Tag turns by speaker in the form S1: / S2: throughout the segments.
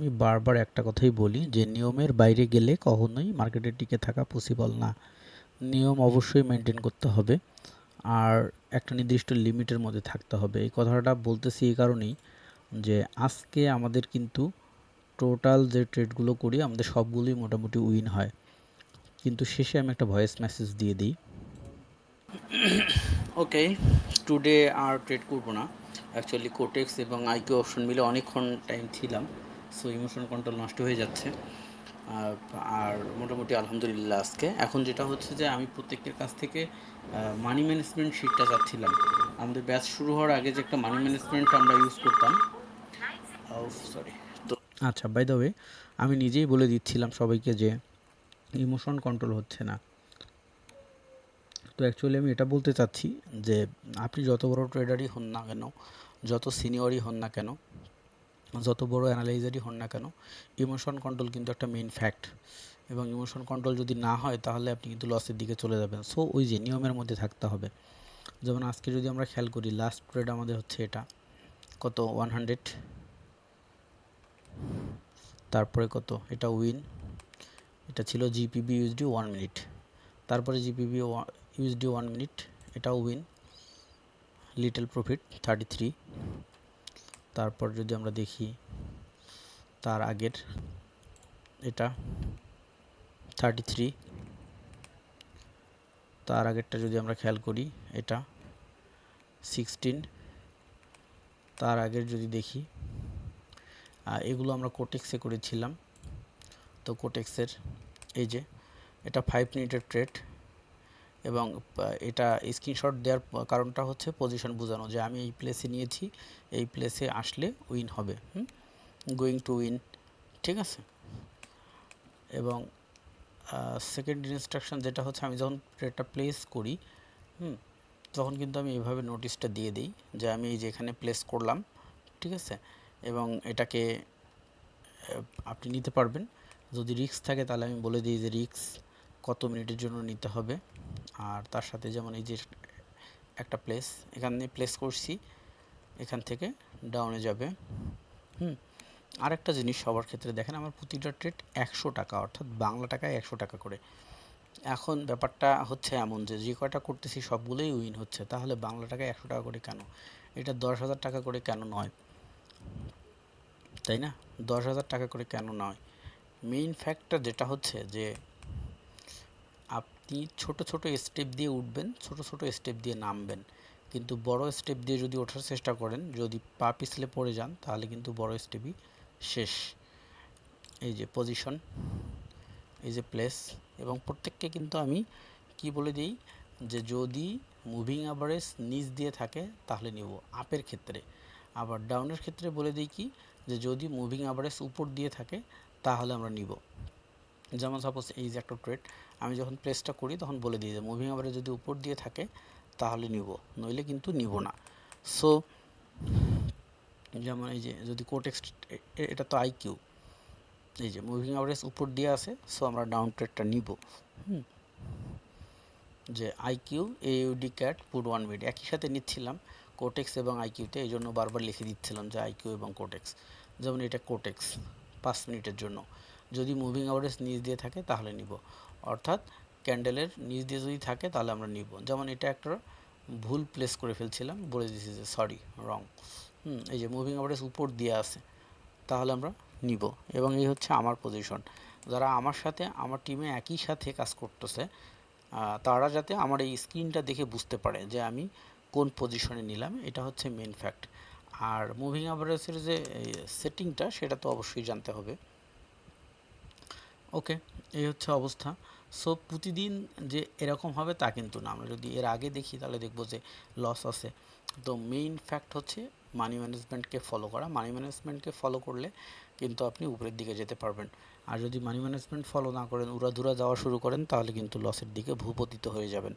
S1: আমি বারবার একটা কথাই বলি যে নিয়মের বাইরে গেলে কখনোই মার্কেটে টিকে থাকা পসিবল না। নিয়ম অবশ্যই মেনটেন করতে হবে আর একটা নির্দিষ্ট লিমিটের মধ্যে থাকতে হবে। এই কথাটা বলতেছি এই কারণেই যে আজকে আমাদের কিন্তু টোটাল যে ট্রেডগুলো করি, আমাদের সবগুলোই মোটামুটি উইন হয়। কিন্তু শেষে আমি একটা ভয়েস মেসেজ দিয়ে দিই। ওকে টুডে আর ট্রেড করব না। অ্যাকচুয়ালি কোটেক্স এবং আইকিউ অপশন মিলে অনেকক্ষণ টাইম ছিলাম। সো ইমোশন কন্ট্রোল নষ্ট হয়ে যাচ্ছে। আর মোটামুটি আলহামদুলিল্লাহ আজকে। এখন যেটা হচ্ছে যে, আমি প্রত্যেকের কাছ থেকে মানি ম্যানেজমেন্ট শিটটা চাচ্ছিলাম। আমাদের ব্যাচ শুরু হওয়ার আগে যে একটা মানি ম্যানেজমেন্ট আমরা ইউজ করতাম। সরি তো আচ্ছা বাই দ্য ওয়ে আমি নিজেই বলে দিচ্ছিলাম সবাইকে যে ইমোশন কন্ট্রোল হচ্ছে না। তো অ্যাকচুয়ালি আমি এটা বলতে চাচ্ছি যে, আপনি যত বড় ট্রেডারই হন না কেন, যত সিনিয়রই হন না কেন যত বড় অ্যানালাইজারই হন না কেন ইমোশন কন্ট্রোল কিন্তু একটা মেইন ফ্যাক্ট এবং ইমোশন কন্ট্রোল যদি না হয়, তাহলে আপনি কিন্তু লসের দিকে চলে যাবেন। সো ওই যে নিয়মের মধ্যে থাকতে হবে। যেমন আজকে যদি আমরা খেয়াল করি লাস্ট ট্রেড আমাদের হচ্ছে এটা। কত? ওয়ান হান্ড্রেড তারপরে কত? এটা উইন এটা ছিল জিপিবি ইউএসডি ওয়ান মিনিট তারপরে জিপিবি ইউএসডি ওয়ান মিনিট এটাও win little profit thirty three তারপর যদি আমরা দেখি তার আগের, এটা থার্টি থ্রি তার আগেরটা যদি আমরা খেয়াল করি, এটা সিক্সটিন তার আগের যদি দেখি এগুলো আমরা কোটেক্সে করেছিলাম। তো কোটেক্সের এই যে, এটা ফাইভ মিনিটের ট্রেড এবং এটা স্ক্রিনশট দেওয়ার কারণটা হচ্ছে পজিশন বোঝানো যে আমি এই প্লেসে নিয়েছি, এই প্লেসে আসলে উইন হবে গোয়িং টু উইন ঠিক আছে? এবং সেকেন্ড ইনস্ট্রাকশন যেটা হচ্ছে আমি যখন ট্রেডটা প্লেস করি, হুম? তখন কিন্তু আমি এভাবে নোটিশটা দিয়ে দিই যে আমি এই যে এখানে প্লেস করলাম, ঠিক আছে? এবং এটাকে আপনি নিতে পারবেন। যদি রিক্স থাকে তাহলে আমি বলে দিই যে রিক্স কত মিনিটের জন্য নিতে হবে আর তার সাথে যেমন এই যে একটা প্লেস এখানে প্লেস করছি, এখান থেকে ডাউনে যাবে। হুম, আরেকটা জিনিস সবার ক্ষেত্রে দেখেন, আমার প্রতিটা ট্রেড একশো টাকা, অর্থাৎ বাংলা টাকায় একশো টাকা করে। এখন ব্যাপারটা হচ্ছে এমন যে যে কয়টা করতেছি সবগুলোই উইন হচ্ছে, তাহলে বাংলা টাকায় একশো টাকা করে কেন? এটা দশ হাজার টাকা করে কেন নয়? তাই না? দশ হাজার টাকা করে কেন নয়? মেইন ফ্যাক্টর যেটা হচ্ছে যে আপনি ছোট ছোট স্টেপ দিয়ে উঠবেন, ছোট ছোট স্টেপ দিয়ে নামবেন। কিন্তু বড় স্টেপ দিয়ে যদি ওঠার চেষ্টা করেন, যদি পা পিছলে পড়ে যান, তাহলে কিন্তু বড় স্টেপই শেষ। এই যে পজিশন এই যে প্লেস এবং প্রত্যেককে কিন্তু আমি কি বলে দিই? যে যদি মুভিং অ্যাভারেজ নিচ দিয়ে থাকে, তাহলে নিব আপের ক্ষেত্রে। আবার ডাউনের ক্ষেত্রে বলে দিই কি? যে যদি মুভিং অ্যাভারেজ উপর দিয়ে থাকে, তাহলে আমরা নিব। যেমন সাপোজ এই যে একটা ট্রেড আমি যখন প্রেসটা করি তখন বলে দিয়ে যে মুভিং অ্যাভারেজ যদি উপর দিয়ে থাকে, তাহলে নিব। নইলে কিন্তু নিব না। সো যেমন এই যে যদি কোটেক্স এটা তো আইকিউ এই যে মুভিং অ্যাভারেজ উপর দিয়ে আছে সো আমরা ডাউন ট্রেডটা নিব। হুম। যে আইকিউ ইউডি ক্যাট পুড ওয়ান মিড একই সাথে নিচ্ছিলাম কোটেক্স এবং আইকিউতে এই জন্য বারবার লিখে দিচ্ছিলাম যে আইকিউ এবং কোটেক্স যেমন এটা কোটেক্স পাঁচ মিনিটের জন্য। যদি মুভিং অ্যাভারেজ নিচ দিয়ে থাকে তাহলে নিব। অর্থাৎ ক্যান্ডেলের নিচ দিয়ে যদি থাকে তাহলে আমরা নিব। যেমন এটা একটা ভুল প্লেস করে ফেলছিলাম, বলে দিয়েছি যে সরি রং হুম, এই যে মুভিং অ্যাভারেজ উপর দিয়ে আছে, তাহলে আমরা নিব। এবং এই হচ্ছে আমার পজিশন যারা আমার সাথে, আমার টিমে একই সাথে কাজ করতেছে তারা যাতে আমার এই স্ক্রিনটা দেখে বুঝতে পারে যে আমি কোন পজিশনে নিলাম, এটা হচ্ছে মেন ফ্যাক্ট আর মুভিং অ্যাভারেজের যে সেটিংটা সেটা তো অবশ্যই জানতে হবে। ওকে, এই হচ্ছে অবস্থা। সো প্রতিদিন যে এরকম হবে তা কিন্তু না। আমরা যদি এর আগে দেখি, তাহলে দেখব যে লস আছে। তো মেইন ফ্যাক্ট হচ্ছে মানি ম্যানেজমেন্টকে ফলো করা। মানি ম্যানেজমেন্টকে ফলো করলে কিন্তু আপনি উপরের দিকে যেতে পারবেন। আর যদি মানি ম্যানেজমেন্ট ফলো না করেন, উড়াধুরা যাওয়া শুরু করেন, তাহলে কিন্তু লসের দিকে ভূপতিত হয়ে যাবেন।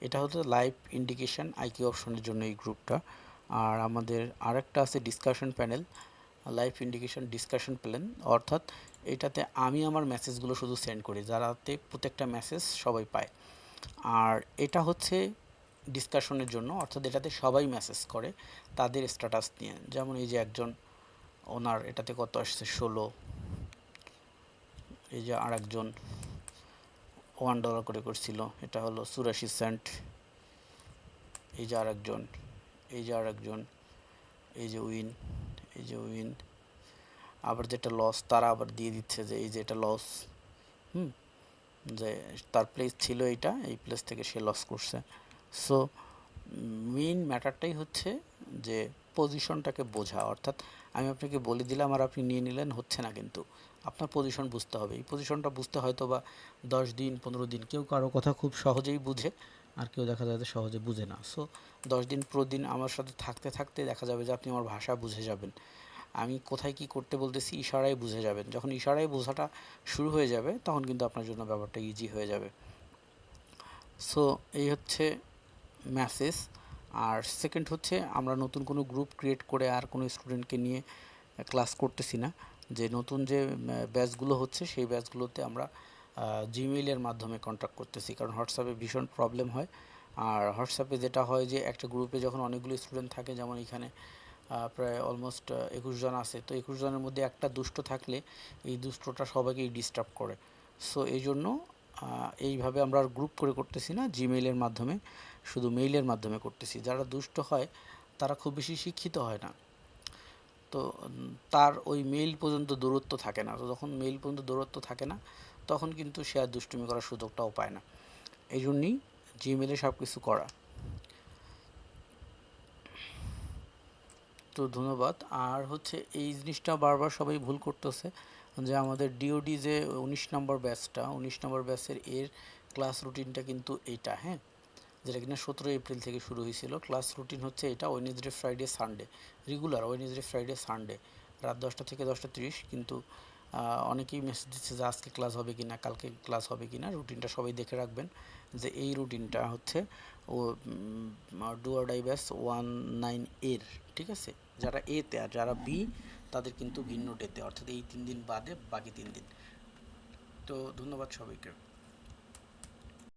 S1: এটা হচ্ছে লাইভ ইন্ডিকেশন আইকি অপশনের জন্য এই গ্রুপটা আর আমাদের আরেকটা আছে discussion panel live indication discussion plan অর্থাৎ এটাতে আমি আমার মেসেজগুলো শুধু সেন্ড করি, যারাতে প্রত্যেকটা মেসেজ সবাই পায়। আর এটা হচ্ছে ডিসকাশনের জন্য, অর্থাৎ এটাতে সবাই মেসেজ করে তাদের স্ট্যাটাস নিয়ে। যেমন এই যে একজন ওনার এটাতে কত আসছে? ষোলো। এই যে আর একজন ওয়ান ডলার করে করছিল, এটা হলো চুরাশি সেন্ট এই যে আর একজন এই যে আর একজন এই যে উইন, এই যে উইন। আবার যেটা লস তারা আবার দিয়ে দিচ্ছে যে এই যে এটা লস হুম? যে তার প্লেস ছিল এইটা, এই প্লেস থেকে সে লস করছে। সো মেইন ম্যাটারটাই হচ্ছে যে পজিশনটাকে বোঝা। অর্থাৎ আমি আপনাকে বলে দিলাম আর আপনি নিয়ে নিলেন, হচ্ছে না কিন্তু। আপনার পজিশন বুঝতে হবে। এই পজিশনটা বুঝতে হয়তো বা দশ দিন, পনেরো দিন কেউ কারও কথা খুব সহজেই বুঝে, আর কেউ দেখা যায় সহজে বুঝে না। সো দশ দিন, পনেরো দিন আমার সাথে থাকতে থাকতে দেখা যাবে যে আপনি আমার ভাষা বুঝে যাবেন। আমি কোথায় কি করতে বলতেছি ইশারায় বুঝে যাবেন। যখন ইশারায় বোঝাটা শুরু হয়ে যাবে, তখন কিন্তু আপনার জন্য ব্যাপারটা ইজি হয়ে যাবে। সো এই হচ্ছে ম্যাসেজ আর সেকেন্ড হচ্ছে, আমরা নতুন কোনো গ্রুপ ক্রিয়েট করে আর কোনো স্টুডেন্টকে নিয়ে ক্লাস করতেছি না। যে নতুন যে ব্যাচগুলো হচ্ছে, সেই ব্যাচগুলোতে আমরা জিমেইলের মাধ্যমে কন্ট্যাক্ট করতেছি। কারণ হোয়াটসঅ্যাপে ভীষণ প্রবলেম হয়। আর হোয়াটসঅ্যাপে যেটা হয় যে, একটা গ্রুপে যখন অনেকগুলো স্টুডেন্ট থাকে, যেমন এখানে প্রায় অলমোস্ট একুশ জন আছে। তো একুশ জনের মধ্যে একটা দুষ্ট থাকলে এই দুষ্টটা সবাইকেই ডিস্টার্ব করে। সো এই জন্য এইভাবে আমরা গ্রুপ করে করতেছি না জিমেইলের মাধ্যমে, শুধু মেইলের মাধ্যমে করতেছি। যারা দুষ্ট হয়, তারা খুব বেশি শিক্ষিত হয় না। তো তার ওই মেইল পর্যন্ত দূরত্ব থাকে না। তো যখন মেইল পর্যন্ত দূরত্ব থাকে না, তখন কিন্তু সে আর দুষ্টুমি করার সুযোগটাও পায় না। এই জন্যই জিমেলে সব কিছু করা। তো ধন্যবাদ। আর হচ্ছে এই জিনিসটা বারবার সবাই ভুল করতেছে যে আমাদের ডিওডি যে উনিশ নম্বর ব্যাচটা, উনিশ নম্বর ব্যাচের এর ক্লাস রুটিনটা কিন্তু এইটা হ্যাঁ? যেটা কিনা সতেরো এপ্রিল থেকে শুরু হয়েছিল। ক্লাস রুটিন হচ্ছে এটা Wednesday Friday Sunday regular Wednesday Friday Sunday রাত দশটা থেকে দশটা তিরিশ, কিন্তু অনেকেই মেসেজ দিচ্ছে যে আজকে ক্লাস হবে কি না কালকে ক্লাস হবে কি না রুটিনটা সবাই দেখে রাখবেন যে এই রুটিনটা হচ্ছে ও ডুয়ার ডাই ব্যাস ওয়ান নাইন এর, ঠিক আছে? যারা এতে আর যারা বি তাদের কিন্তু ভিন্ন ডেতে, অর্থাৎ এই তিন দিন বাদে বাকি তিন দিন। তো ধন্যবাদ সবাইকে।